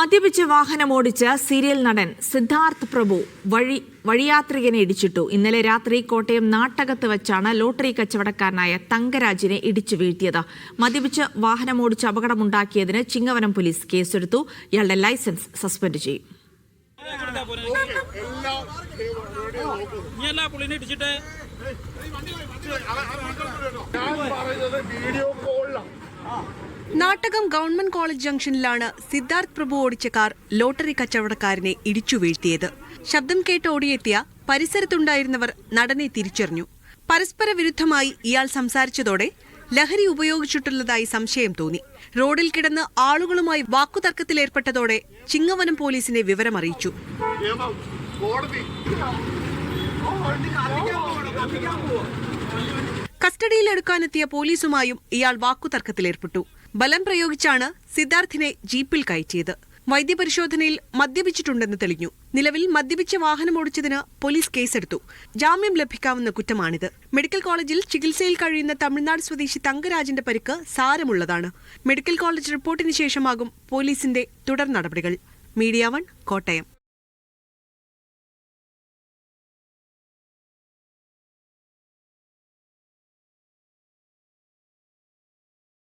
മദ്യപിച്ച് വാഹനമോടിച്ച സീരിയൽ നടൻ സിദ്ധാർത്ഥ് പ്രഭു വഴി വഴിയാത്രികനെ ഇടിച്ചിട്ടു. ഇന്നലെ രാത്രി കോട്ടയം നാട്ടകത്ത് വെച്ചാണ് ലോട്ടറി കച്ചവടക്കാരനായ തങ്കരാജിനെ ഇടിച്ചു വീഴ്ത്തിയത്. മദ്യപിച്ച് വാഹനമോടിച്ച് അപകടമുണ്ടാക്കിയതിന് ചിങ്ങവനം പോലീസ് കേസെടുത്തു. ഇയാളുടെ ലൈസൻസ് സസ്പെൻഡ് ചെയ്യും. വീഡിയോ നാട്ടകം ഗവൺമെന്റ് കോളേജ് ജംഗ്ഷനിലാണ് സിദ്ധാർത്ഥ് പ്രഭു ഓടിച്ച കാർ ലോട്ടറി കച്ചവടക്കാരനെ ഇടിച്ചു വീഴ്ത്തിയത്. ശബ്ദം കേട്ട് ഓടിയെത്തിയ പരിസരത്തുണ്ടായിരുന്നവർ നടനെ തിരിച്ചറിഞ്ഞു. പരസ്പര വിരുദ്ധമായി ഇയാൾ സംസാരിച്ചതോടെ ലഹരി ഉപയോഗിച്ചിട്ടുള്ളതായി സംശയം തോന്നി. റോഡിൽ കിടന്ന് ആളുകളുമായി വാക്കുതർക്കത്തിലേർപ്പെട്ടതോടെ ചിങ്ങവനം പോലീസിനെ വിവരമറിയിച്ചു. കസ്റ്റഡിയിലെടുക്കാനെത്തിയ പോലീസുമായും ഇയാൾ വാക്കുതർക്കത്തിലേർപ്പെട്ടു. ബലം പ്രയോഗിച്ചാണ് സിദ്ധാർത്ഥിനെ ജീപ്പിൽ കയറ്റിയത്. വൈദ്യപരിശോധനയിൽ മദ്യപിച്ചിട്ടുണ്ടെന്ന് തെളിഞ്ഞു. നിലവിൽ മദ്യപിച്ച് വാഹനമോടിച്ചതിന് പോലീസ് കേസെടുത്തു. ജാമ്യം ലഭിക്കാവുന്ന കുറ്റമാണിത്. മെഡിക്കൽ കോളേജിൽ ചികിത്സയിൽ കഴിയുന്ന തമിഴ്നാട് സ്വദേശി തങ്കരാജിന്റെ പരിക്ക് സാരമുള്ളതാണ്. മെഡിക്കൽ കോളേജ് റിപ്പോർട്ടിന് ശേഷമാകും പോലീസിന്റെ തുടർ നടപടികൾ. Media One Kottayam.